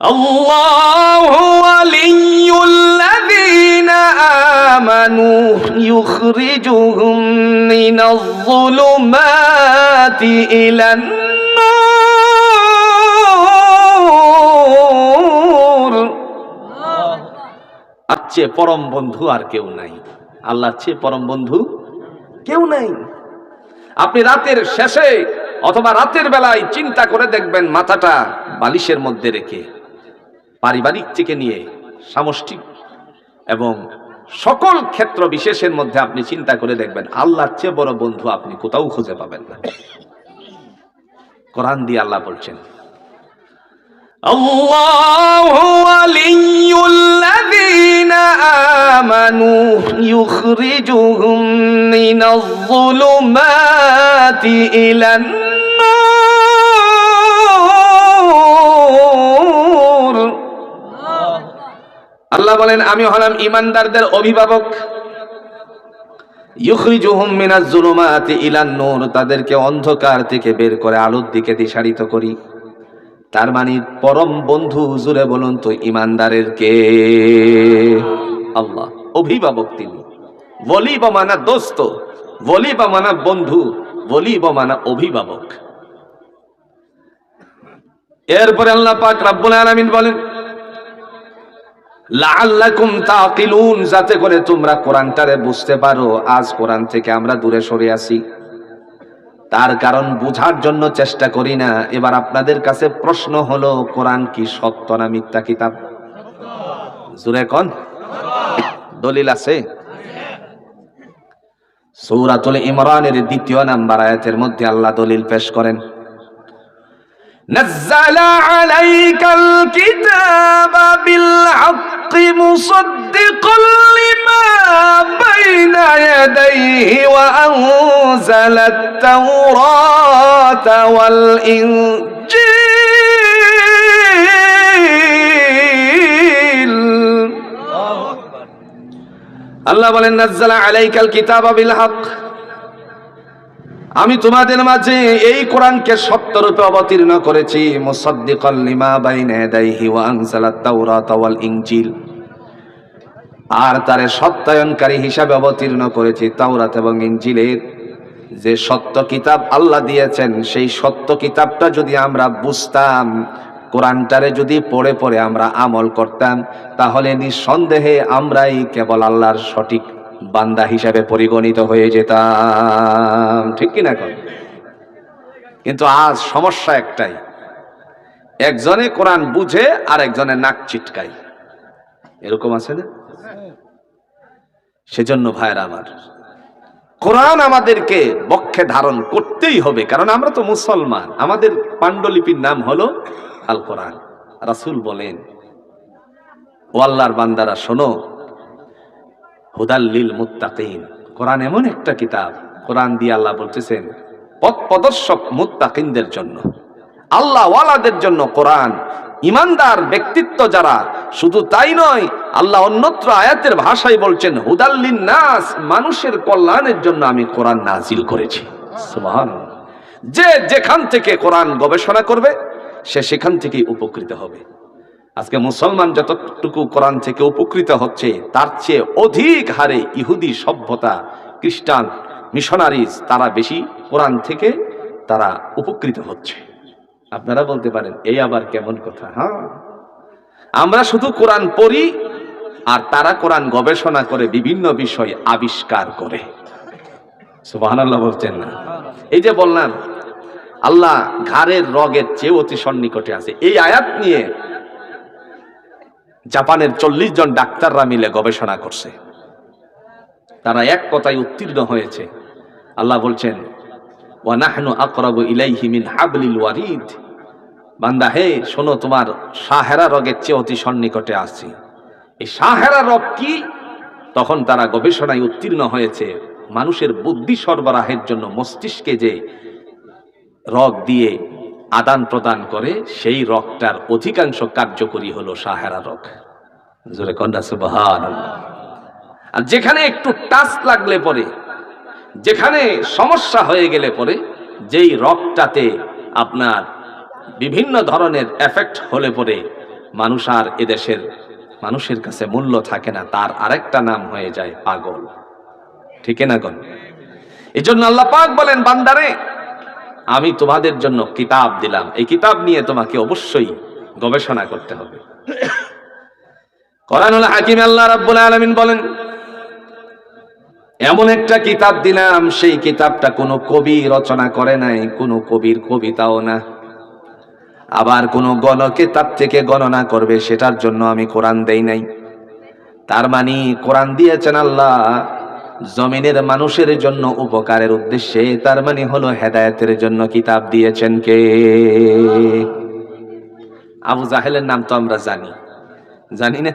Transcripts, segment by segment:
الله ولي الذين آمنوا يخرجهم من الظلمات إلى النور আর চেয়ে পরম বন্ধু আর কেউ নাই আল্লাহর চেয়ে পরম বন্ধু কেউ নাই আপনি রাতের শেষে অথবা রাতের বেলায় চিন্তা করে দেখবেন মাথাটা বালিশের মধ্যে রেখে পারিবারিক থেকে নিয়ে সামষ্টিক এবং সকল ক্ষেত্র বিশেষের মধ্যে আপনি চিন্তা করে দেখবেন আল্লাহর চেয়ে বড় বন্ধু আপনি কোথাও খুঁজে পাবেন না কোরআন দিয়ে আল্লাহ বলছেন الله ولي الذين آمنوا يخرجهم من الظلمات إلى النور আল্লাহ বলেন, আমি হলাম ইমানদারদের অভিভাবক। তাদেরকে অন্ধকার থেকে বের করে আলোর দিকে দিশারিত করি। তার মানে পরম বন্ধু জুড়ে বলুন তো, ইমানদারের কে? আল্লাহ, অভিভাবক তিনি। বলি বা মানা দোস্ত বলি বা মানা বন্ধু বলি বা মানা অভিভাবক। এরপরে আল্লাহ পাক রাব্বুল আলামিন বলেন লাআল্লাকুম তাকিলুন, যাতে করে তোমরা কোরআনটারে বুঝতে পারো, আজ কোরআন থেকে আমরা দূরে সরে আসি তার কারণ বুঝার জন্য চেষ্টা করি না। এবার আপনাদের কাছে প্রশ্ন হলো, কোরআন কি সত্য না মিথ্যা কিতাব? জুরে কন। দলিল আছে। সূরাতুল ইমরানের দ্বিতীয় নাম্বার আয়াতের মধ্যে আল্লাহ দলিল পেশ করেন। نزل عليك الكتاب بالحق مصدقا لما بين يديه وأنزل التوراة والإنجيل الله بلن نزل عليك الكتاب بالحق আমি তোমাদের মাঝে এই কোরআনকে সত্যরূপে অবতীর্ণ করেছি আনজালাত তাওরাত ইনজিল। আর তারে সত্যায়নকারী হিসাবে অবতীর্ণ করেছি, তাওরাত এবং ইঞ্জিলের যে সত্য কিতাব আল্লাহ দিয়েছেন, সেই সত্য কিতাবটা যদি আমরা বুঝতাম, কোরআনটারে যদি পড়ে পড়ে আমরা আমল করতাম, তাহলে নিঃসন্দেহে আমরাই কেবল আল্লাহর সঠিক বান্দা হিসাবে পরিগণিত হয়ে যেতাম। ঠিক কিনা কর কিন্তু আজ সমস্যা একটাই। একজনে কোরআন বুঝে আর একজনে নাক চিটকায়। এরকম আছে না? সেজন্য ভাইরা আমার, কোরআন আমাদেরকে বক্ষে ধারণ করতেই হবে, কারণ আমরা তো মুসলমান। আমাদের পাণ্ডুলিপির নাম হলো আল কোরআন রাসূল বলেন, ও আল্লাহর বান্দারা শোনো হুদাল্লিল মুত্তাকিন। কোরআন এমন একটা কিতাব, কোরআন দিয়ে আল্লাহ বলতেছেন, পথ প্রদর্শক মুত্তাকিনদের জন্য। আল্লাহ ওয়ালাদের জন্য কোরআন। ইমানদার ব্যক্তিত্ব যারা, শুধু তাই নয়, আল্লাহ অন্যত্র আয়াতের ভাষায় বলছেন হুদাল্লিন নাস, মানুষের কল্যাণের জন্য আমি কোরআন নাজিল করেছি। যে যেখান থেকে কোরআন গবেষণা করবে, সে সেখান থেকেই উপকৃত হবে। আজকে মুসলমান যতটুকু কোরআন থেকে উপকৃত হচ্ছে, তার চেয়ে অধিক হারে ইহুদি সভ্যতা, খ্রিস্টান, মিশনারিজ, তারা বেশি কোরআন থেকে তারা উপকৃত হচ্ছে। আপনারা বলতে পারেন, এই আবার কেমন কথা হ্যাঁ? আমরা শুধু কোরআন পড়ি, আর তারা কোরআন গবেষণা করে বিভিন্ন বিষয় আবিষ্কার করে। সুবহানাল্লাহ বলছেন না। এই যে বললাম, আল্লাহ ঘাড়ের রগের চেয়ে অতি সন্নিকটে আছে। এই আয়াত নিয়ে জাপানের চল্লিশ জন ডাক্তাররা মিলে গবেষণা করছে। তারা এক কথায় উত্তীর্ণ হয়েছে। আল্লাহ বলছেন ওয়ানাহনু আকরাবু ইলাইহি মিন হাবলিল ওয়ারিদ। বান্দা, হে, শোনো, তোমার সাহেরা রগের চেয়ে অতি সন্নিকটে আসছি এই সাহেরা রগ কি? তখন তারা গবেষণায় উত্তীর্ণ হয়েছে। মানুষের বুদ্ধি সরবরাহের জন্য মস্তিষ্কে যে রগ দিয়ে আদান প্রদান করে সেই রগটার অধিকাংশ কার্যকরী হলো সাহারা রগ জোরে আর যেখানে একটু টাচ লাগলে পরে, যেখানে সমস্যা হয়ে গেলে পরে, যেই রগটাতে আপনার বিভিন্ন ধরনের এফেক্ট হলে পরে মানুষ আর এদেশের মানুষের কাছে মূল্য থাকে না, তার আরেকটা নাম হয়ে যায় পাগল। ঠিক না গন এই জন্য আল্লাহ পাক বলেন, বান্দারে আমি তোমাদের জন্য কিতাব দিলাম। এই কিতাব নিয়ে তোমাকে অবশ্যই গবেষণা করতে হবে। কোরআনুল হাকিম, আল্লাহ রাব্বুল আলামিন বলেন, এমন একটা কিতাব দিলাম, সেই কিতাবটা কোনো কবি রচনা করে নাই, কোনো কবির কবিতাও না। আবার কোনো গণকে তার থেকে গণনা করবে, সেটার জন্য আমি কোরআন দেই নাই। তার মানে কোরআন দিয়েছেন আল্লাহ জমিনের মানুষের জন্য উপকারের উদ্দেশ্যে, তার মানে হলো হেদায়েতের জন্য কিতাব দিয়েছেন কে? আবু জাহেলের নাম তো আমরা জানি। জানি না?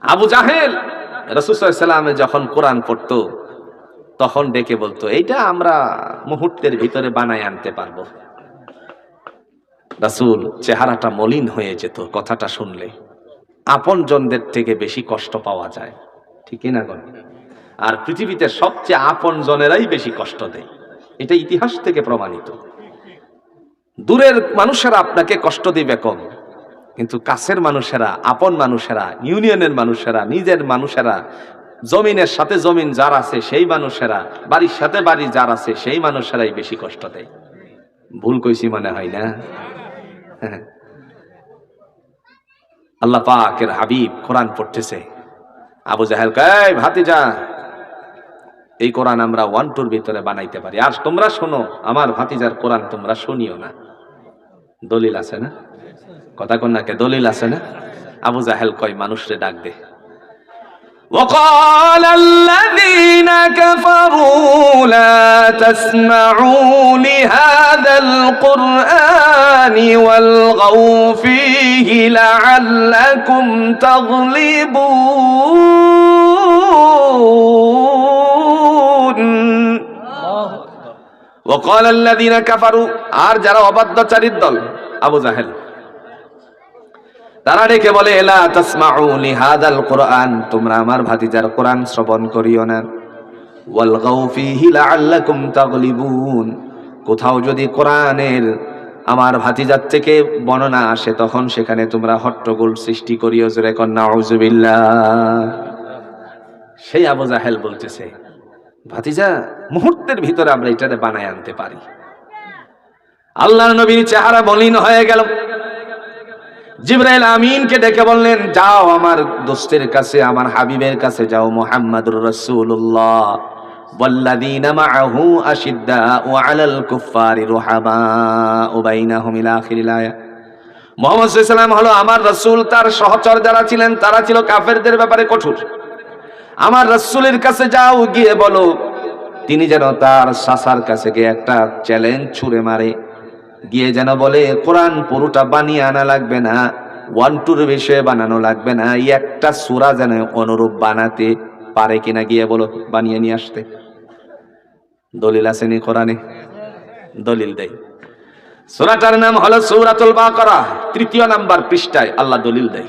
আবু জাহেল! রসুসাল্লামে যখন কোরআন পড়তো, তখন ডেকে বলতো, এইটা আমরা মুহূর্তের ভিতরে বানায় আনতে পারব। রাসুল, চেহারাটা মলিন হয়ে যেত কথাটা শুনলে। আপন জনদের থেকে বেশি কষ্ট পাওয়া যায়। ঠিকই না গণ আর পৃথিবীতে সবচেয়ে আপন জনেরাই বেশি কষ্ট দেয়। এটা ইতিহাস থেকে প্রমাণিত। দূরের মানুষেরা আপনাকে কষ্ট দিবে কম, কিন্তু কাছের মানুষেরা, আপন মানুষেরা, ইউনিয়নের মানুষেরা, নিজের মানুষেরা, জমিনের সাথে জমিন যার আছে সেই মানুষেরা, বাড়ির সাথে বাড়ি যার আছে সেই মানুষেরাই বেশি কষ্ট দেয়। ভুল কইছি মনে হয় না? আল্লাহ পাকের হাবিব কোরআন পড়তেছে। আবু জাহেল কয় ভাতিজা এই কোরআন আমরা ওয়ান টুর ভিতরে বানাইতে পারি আর তোমরা শোনো আমার ভাতিজার কোরআন তোমরা শুনিও না দলিল আছে না কথা কন্যাকে দলিল আছে না আবু জাহেল কয় মানুষরে ডাক দে وقال الذين كفروا لا تسمعوا لهذا القرآن والغوا فيه لعلكم تغلبون আর যারা অবাধ্যচারীর দল, আবু জাহেল। তারা ডেকে বলে, এলা কোরআন, তোমরা আমার ভাতিজার কোরআন শ্রবণ করিও না। কোথাও যদি কোরআনের আমার ভাতিজার থেকে বর্ণনা আসে, তখন সেখানে তোমরা হট্টগোল সৃষ্টি করিও। জোরে সেই আবু জাহেল বলতেছে ভাতিজা মুহূর্তের ভিতরে আমরা এটারে বানায় আনতে পারি আল্লাহ নবীর চেহারা মলিন হয়ে গেল জিব্রাইল আমিনকে ডেকে বললেন যাও আমার দোস্তের কাছে আমার হাবিবের কাছে যাও মোহাম্মদুর রাসূলুল্লাহ والذين معه أشداء على الكفار رحماء بينهم إلى آخر الآية মোহাম্মদ সাল্লাম হলো আমার রসুল তার সহচর যারা ছিলেন তারা ছিল কাফেরদের ব্যাপারে কঠোর আমার রসুলের কাছে যাও, গিয়ে বলো, তিনি যেন তার সাসার কাছে গিয়ে একটা চ্যালেঞ্জ ছুড়ে মারে। গিয়ে যেন বলে, কোরআন পুরোটা বানিয়ে আনা লাগবে না ওয়ান টুর বিষয়ে বানানো লাগবে না, এই একটা সুরা যেন অনুরূপ বানাতে পারে কিনা? গিয়ে বলো, বানিয়ে নিয়ে আসতে। দলিল আসেনি কোরআনে? দলিল দেয় সুরাটার নাম হলো সৌরাতুল বাকারা, তৃতীয় নাম্বার পৃষ্ঠায় আল্লাহ দলিল দেয়।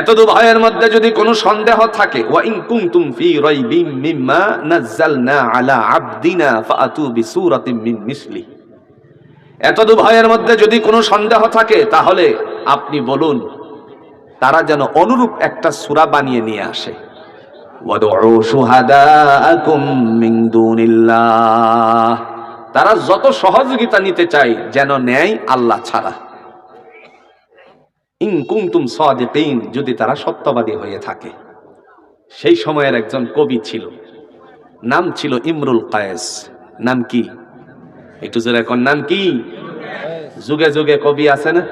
এতদু ভয়ের মধ্যে যদি কোনো সন্দেহ থাকে, ওয়া ইন কুনতুম ফি রাইবিম মিম্মা নাযালনা আলা আবদিনা ফাআতু বিসূরাতিন মিন মিসলি এতদু ভয়ের মধ্যে যদি কোনো সন্দেহ থাকে, তাহলে আপনি বলুন, তারা যেন অনুরূপ একটা সূরা বানিয়ে নিয়ে আসে। ওয়াদউ শুহাদাআকুম মিন দুনিল্লাহ। তারা যত সহযোগিতা নিতে চায়, যেন নেয় আল্লাহ ছাড়া। ইন কুমতুম সাদিকিন, যদি তারা সত্যবাদী হয়ে থাকে। সেই সময়ের একজন কবি ছিল, নাম ছিল ইমরুল কায়েস। নাম কি? একটু জোরে এখন নাম কি? যুগে যুগে কবি আছে না?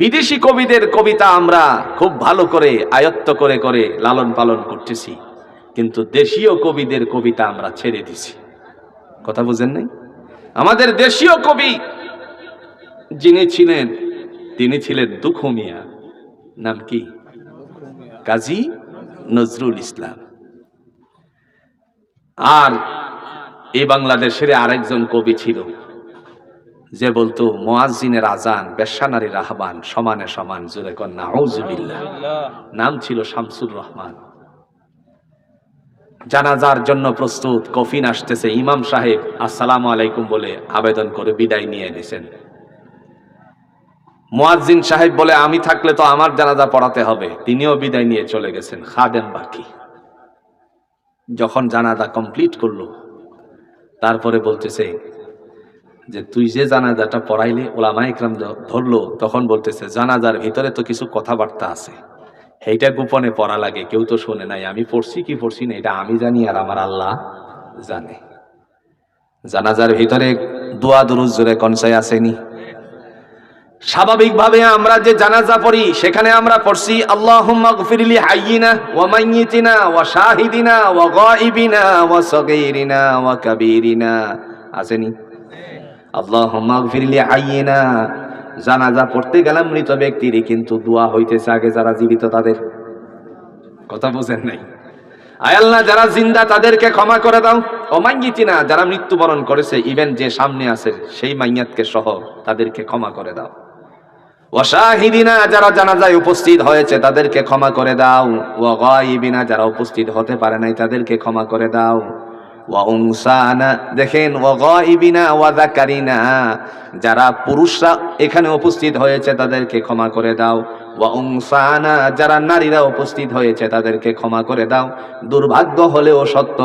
বিদেশি কবিদের কবিতা আমরা খুব ভালো করে, আয়ত্ত করে করে লালন পালন করতেছি, কিন্তু দেশীয় কবিদের কবিতা আমরা ছেড়ে দিছি। কথা বুঝেন নাই? আমাদের দেশীয় কবি যিনি ছিলেন তিনি ছিলেন দুঃখ মিয়া নাম কি? কাজী নজরুল ইসলাম। আর এই বাংলাদেশের আরেকজন কবি ছিল যে বলতো মোয়াজিনের আজান বেশানারীর আহ্বান সমানে সমান জুড়ে কন্যা আউজুবিল্লাহ নাম ছিল শামসুর রহমান। জানাজার জন্য প্রস্তুত কফিন আসতেছে ইমাম সাহেব আসসালামু আলাইকুম বলে আবেদন করে বিদায় নিয়ে নিছেন মুয়াজ্জিন সাহেব বলে, আমি থাকলে তো আমার জানাজা পড়াতে হবে। তিনিও বিদায় নিয়ে চলে গেছেন খাদেম বাকি। যখন জানাজা কমপ্লিট করল, তারপরে বলতেছে যে, তুই যে জানাজাটা পড়াইলে, ওলামা ইকরাম ধরলো, তখন বলতেছে, জানাজার ভিতরে তো কিছু কথাবার্তা আছে। সেইটা গোপনে পড়া লাগে, কেউ তো শোনে নাই। আমি পড়ছি কি পড়ছি না, এটা আমি জানি আর আমার আল্লাহ জানে। জানাজার ভিতরে দোয়া দুরুজ জোরে কনসাই আসেনি। স্বাভাবিকভাবে আমরা যে জানাজা পড়ি, সেখানে আমরা পড়ছি শাহিদিনা আসেনি? জানাজা পড়তে গেলাম মৃত ব্যক্তির, কিন্তু দোয়া হইতেছে আগে যারা জীবিত তাদের। কথা বুঝেন নাই? আয় আল্লাহ, যারা জিন্দা তাদেরকে ক্ষমা করে দাও। অমাইয়িতিনা যারা মৃত্যুবরণ করেছে, ইভেন যে সামনে আছে, সেই মাইয়াতকে সহ তাদেরকে ক্ষমা করে দাও। ওয়াশাহিদিনা যারা জানাজায় উপস্থিত হয়েছে, তাদেরকে ক্ষমা করে দাও। ওয়া গায়িবিনা যারা উপস্থিত হতে পারে নাই, তাদেরকে ক্ষমা করে দাও। ওয়া উনসানা দেখেন ওয়া গায়িবিনা ওয়া যাকারিনা, যারা পুরুষরা এখানে উপস্থিত হয়েছে, তাদেরকে ক্ষমা করে দাও। ওয়া উনসানা যারা নারীরা উপস্থিত হয়েছে, তাদেরকে ক্ষমা করে দাও। দুর্ভাগ্য হলেও সত্য,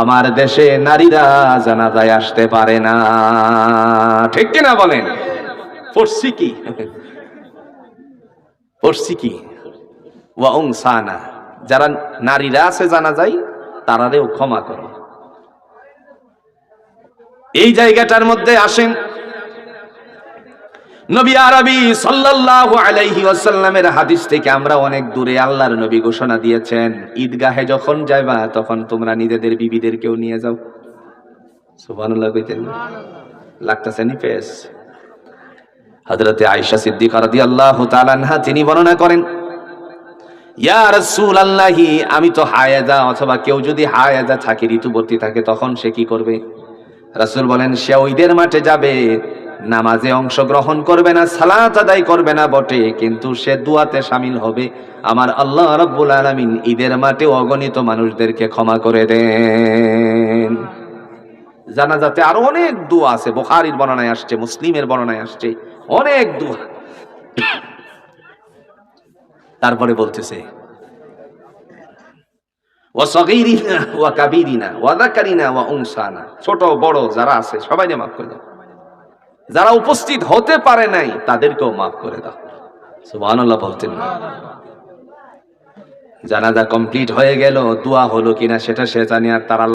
আমার দেশে নারীরা জানাজায় আসতে পারে না। ঠিক কিনা বলেন? পড়ছি কি? পড়ছি কি যারা নারীরা আছে জানা যায় তারারেও ক্ষমা করো। এই জায়গাটার মধ্যে আসেন নবী আরবি সাল্লাল্লাহু আলাইহি ওয়াসাল্লামের হাদিস থেকে আমরা অনেক দূরে আল্লাহর নবী ঘোষণা দিয়েছেন, ঈদগাহে যখন যাইবা, তখন তোমরা নিজেদের বিবিদেরকেও নিয়ে যাও। কইতেন। লাগতেছে নি পেস? হযরতে আয়েশা সিদ্দিকা তিনি বর্ণনা করেন, ইয়া রাসূলুল্লাহি, আমি তো হায়াজা অথবা কেউ যদি হায়াজা থাকে, ঋতুবর্তী থাকে, তখন সে কি করবে? রাসূল বলেন, সে ঈদের মাঠে যাবে, নামাজে অংশগ্রহণ করবে না, সালাত আদায় করবে না বটে, কিন্তু সে দুয়াতে সামিল হবে। আমার আল্লাহ রাব্বুল আলামিন ঈদের মাঠে অগণিত মানুষদেরকে ক্ষমা করে দেন। জানাজাতে আরও অনেক দোয়া আছে, বুখারীর বর্ণনায় আসছে, মুসলিমের বর্ণনায় আসছে, অনেক দোয়া। তারপরে বলতেছে ছোট, বড় যারা আছে, সবাইকে মাফ করে দাও। যারা উপস্থিত হতে পারে নাই, তাদেরকেও মাফ করে দাও। বলতেন জানাজা কমপ্লিট হয়ে গেল, দোয়া হলো কিনা সেটা সে জানে আর তারা